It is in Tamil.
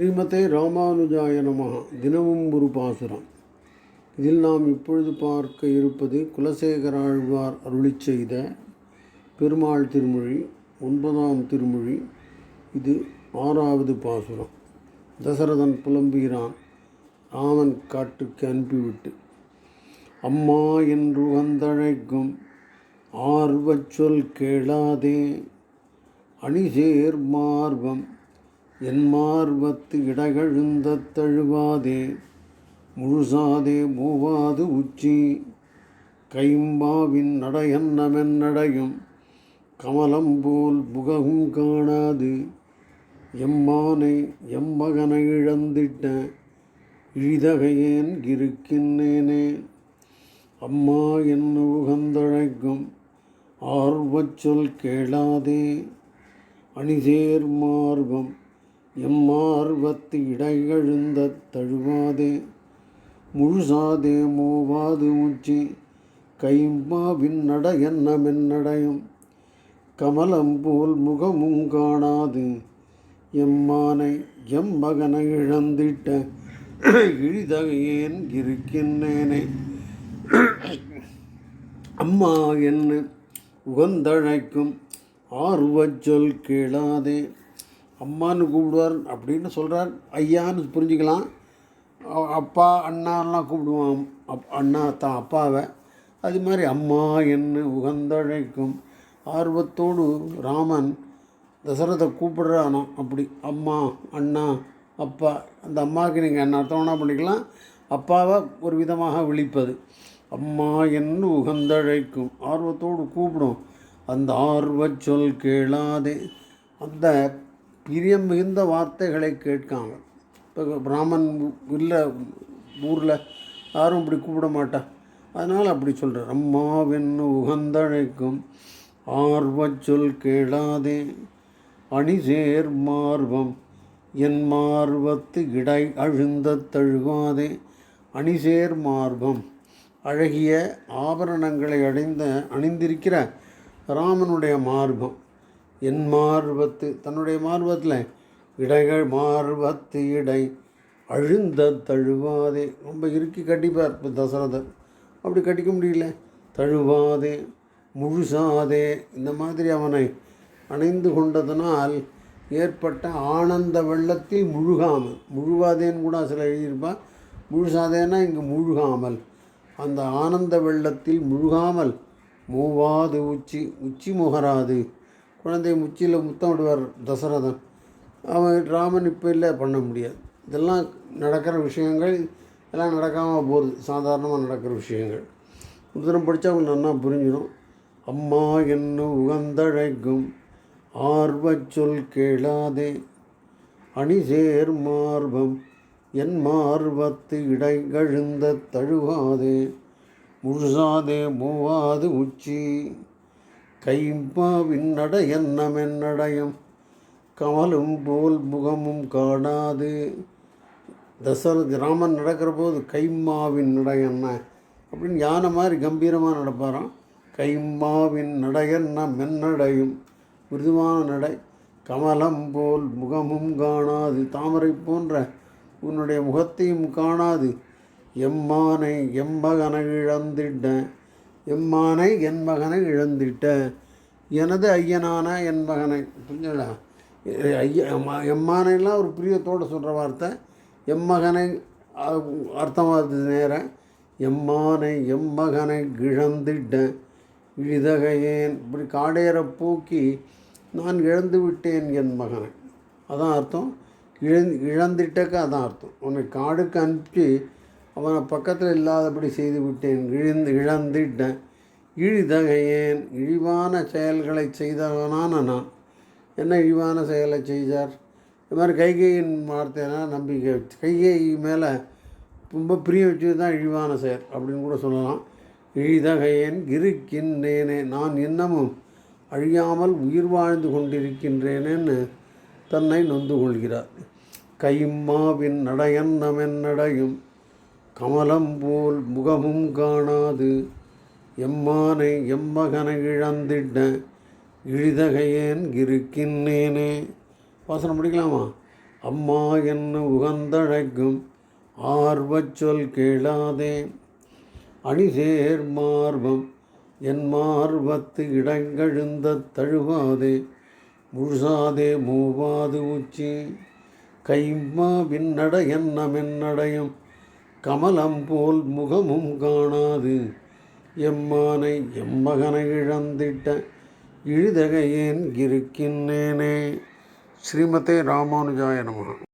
ஸ்ரீமதே ராமானுஜாய நமகா தினமும் ஒரு பாசுரம். இதில் நாம் இப்பொழுது பார்க்க இருப்பது குலசேகர ஆழ்வார் அருளிச் செய்த பெருமாள் திருமொழி ஒன்பதாம் திருமொழி. இது ஆறாவது பாசுரம். தசரதன் புலம்புகிறான் ராமன் காட்டுக்கு அனுப்பிவிட்டு அம்மா என்று வந்தழைக்கும் ஆர்வச் சொல் கேளாதே. அணிசேர் மார்பம் என் மார்பத்து இடகழுந்த தழுவாதே முழுசாதே மூவாது உச்சி. கைம்பாவின் நடையன்னமென் நடையும் கமலம் போல் முகமும் காணாது. எம்மானை எம்மகனை இழந்திட்ட இழிதகையேன் இருக்கின்றேனே. அம்மா என்ன உகந்தழைக்கும் ஆர்வச் சொல் கேளாதே. அணிசேர் மார்பம் எம்மார்வத்து இடைகழுந்த தழுவாதே முழுசாதே மூவாது உச்சி கைம்மாவின் நட என்ன மென்னடையும் கமலம் போல் முகமும் காணாது. எம்மானை எம் மகனை இழந்திட்ட இழிதகையேன் இருக்கின்றேனே. அம்மா என்ன உகந்தழைக்கும் ஆர்வச்சொல் கேளாதே. அம்மான்னு கூப்பிடுவார் அப்படின்னு சொல்கிறார் ஐயான்னு புரிஞ்சுக்கலாம். அப்பா அண்ணாலாம் கூப்பிடுவான். அப் அண்ணா தான் அப்பாவை. அது மாதிரி அம்மா என்ன உகந்தழைக்கும் ஆர்வத்தோடு ராமன் தசரதை கூப்பிடுறானோ. அப்படி அம்மா அண்ணா அப்பா. அந்த அம்மாவுக்கு நீங்கள் என்ன அர்த்தம்னா பண்ணிக்கலாம். அப்பாவை ஒரு விதமாக விழிப்பது. அம்மா என்ன உகந்தழைக்கும் ஆர்வத்தோடு கூப்பிடும். அந்த ஆர்வச் சொல் கேளாதே. அந்த பிரியம் மிகுந்த வார்த்தைகளை கேட்காங்க இப்போ ராமன் இல்லை ஊரில் யாரும் இப்படி கூப்பிட மாட்டா. அதனால் அப்படி சொல்கிறார் அம்மாவென்னு உகந்தழைக்கும் ஆர்வச் சொல் கேளாதே. அணிசேர் மார்பம் என் மார்வத்து இடை அழுந்த தழுகாதே அணிசேர் மார்பம் அழகிய ஆபரணங்களை அடைந்த அணிந்திருக்கிற ராமனுடைய மார்பம் என் மார்பத்து தன்னுடைய மார்பத்தில் இடைகள் மார்பத்து இடை. அழுந்த தழுவாதே. ரொம்ப இறுக்கி கட்டிப்பார் இப்போ தசரதர். அப்படி கட்டிக்க முடியல. தழுவாதே முழுசாதே. இந்த மாதிரி அவனை அணைந்து கொண்டதனால் ஏற்பட்ட ஆனந்த வெள்ளத்தில் முழுகாமல் முழுவாதேன்னு கூட சில எழுதியிருப்பா முழுசாதேன்னா இங்கு முழுகாமல். அந்த ஆனந்த வெள்ளத்தில் முழுகாமல் மூவாது உச்சி உச்சி முகராது. குழந்தை உச்சியில் முத்தம் விடுவார் தசரதன். அவன் ராமன் இப்போ இல்லை பண்ண முடியாது. இதெல்லாம் நடக்கிற விஷயங்கள் எல்லாம் நடக்காமல் போகுது. சாதாரணமாக நடக்கிற விஷயங்கள். புத்தனம் படித்தா அவங்க நல்லா புரிஞ்சிடும். அம்மா என்ன உகந்தழைக்கும். ஆர்வச் சொல் கேளாதே. அணிசேர் மார்பம். என் மார்பத்து இடை கழுந்த தழுவாதே. முழுசாதே மூவாது உச்சி. கைம்பாவின் நட என்னமென்னடையும் கமலும் போல் முகமும் காணாது. தசரத் ராமன் நடக்கிற போது கைம்மாவின் நடை என்ன? அப்படின்னு யானை மாதிரி கம்பீரமாக நடப்பாராம். கைம்மாவின் நடையன்ன மென்னடையும் மிருதுவான நடை. கமலம் போல் முகமும் காணாது. தாமரை போன்ற உன்னுடைய முகத்தையும் காணாது. எம்மானை எம்மகனை இழந்திட்டேன் எம்மானை என் மகனை இழந்திட்ட. எனது ஐயனான என் மகனை புரிஞ்சடா ஐய எம்மா- எம்மானைலாம் ஒரு பிரியத்தோடு சொல்கிற வார்த்தை. எம்மகனை அ- அர்த்தமாக நேரம் எம்மானை எம்மகனை இழந்துட்டேன் இழிதகையேன் இப்படி காடேற போக்கி நான் இழந்து விட்டேன் என் மகனை. அதான் அர்த்தம். இழந் இழந்துட்டக்க அதான் அர்த்தம். உன்னை காடுக்கு அனுப்பி அவனை பக்கத்தில் இல்லாதபடி செய்து விட்டேன் இழிந்து இழந்துட்டேன் இழிதகையேன். இழிவான செயல்களை செய்தவனான நான். என்ன இழிவான செயலை செய்தார்? இது மாதிரி கைகையின் வார்த்தைனா நம்பிக்கை வச்சு கைகை மேலே ரொம்ப பிரியம் வச்சது தான் இழிவான செயல் அப்படின்னு கூட சொல்லலாம். இழிதகையேன் இருக்கின்றேனே நான் இன்னமும் அழியாமல் உயிர் வாழ்ந்து கொண்டிருக்கின்றேனேன்னு தன்னை நொந்து கொள்கிறார். கைம்மாவின் நடையன்னமென் நடையும் கமலம் போல் முகமும் காணாது. எம்மானை எம்மகனை இழந்திட இழிதகையேன் இருக்கின்றேனே. வாசனம் முடிக்கலாமா? அம்மா என்ன உகந்தழைக்கும் ஆர்வச் சொல் கேளாதே. அணிசேர் மார்பம் என் மார்பத்து இடங்கழுந்த தழுவாதே. முழுசாதே மூவாது உச்சி. கைம்மா விண்ணட என்னமென்னடையும் கமலம் போல் முகமும் காணாது. எம்மானை எம்மகனை இழந்திட்ட இழுதகையேன் இருக்கின்றேனே. ஸ்ரீமதே ராமானுஜாய நமः